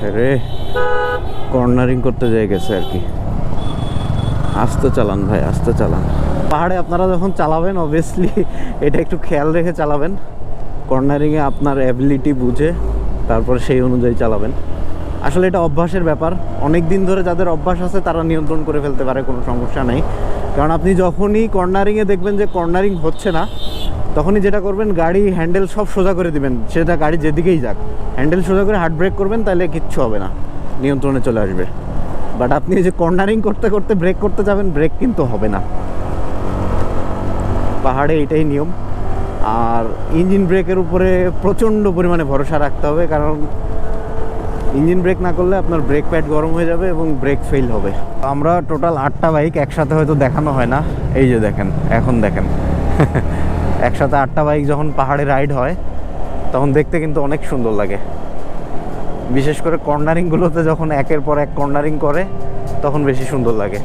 রে কর্নারিং করতে যেয়ে গেছে আর কি। আস্তে চালান ভাই, আস্তে চালান। পাহাড়ে আপনারা যখন চালাবেন অবভিয়াসলি এটা একটু খেয়াল রেখে চালাবেন। কর্নারিংয়ে আপনার অ্যাবিলিটি বুঝে, তারপর সেই অনুযায়ী চালাবেন। আসলে এটা অভ্যাসের ব্যাপার। অনেক দিন ধরে যাদের অভ্যাস আছে, তারা নিয়ন্ত্রণ করে ফেলতে পারে, কোনো সমস্যা নেই। কারণ আপনি যখনই কর্নারিংয়ে দেখবেন যে কর্নারিং হচ্ছে না তখনই যেটা করবেন, গাড়ি হ্যান্ডেল সব সোজা করে দিবেন। সেটা গাড়ি যেদিকেই যাক। হ্যান্ডেল সোজা করে হার্ড ব্রেক করবেন, তাহলে কিচ্ছু হবে না। নিয়ন্ত্রণে চলে আসবে। বাট আপনি যে কর্নারিং করতে করতে ব্রেক করতে যাবেন ব্রেক কিন্তু হবে না। পাহাড়ে এটাই নিয়ম। আর ইঞ্জিন ব্রেকের উপরে প্রচণ্ড পরিমাণে ভরসা রাখতে হবে, কারণ ইঞ্জিন ব্রেক না করলে আপনার ব্রেক প্যাড গরম হয়ে যাবে এবং ব্রেক ফেল হবে। আমরা টোটাল আটটা বাইক একসাথে হয়তো দেখানো হয় না। এই যে দেখেন, এখন দেখেন। একসাথে আটটা বাইক যখন পাহাড়ে রাইড হয়, তখন দেখতে কিন্তু অনেক সুন্দর লাগে। বিশেষ করে কর্নারিংগুলোতে যখন একের পর এক কর্নারিং করে, তখন বেশি সুন্দর লাগে।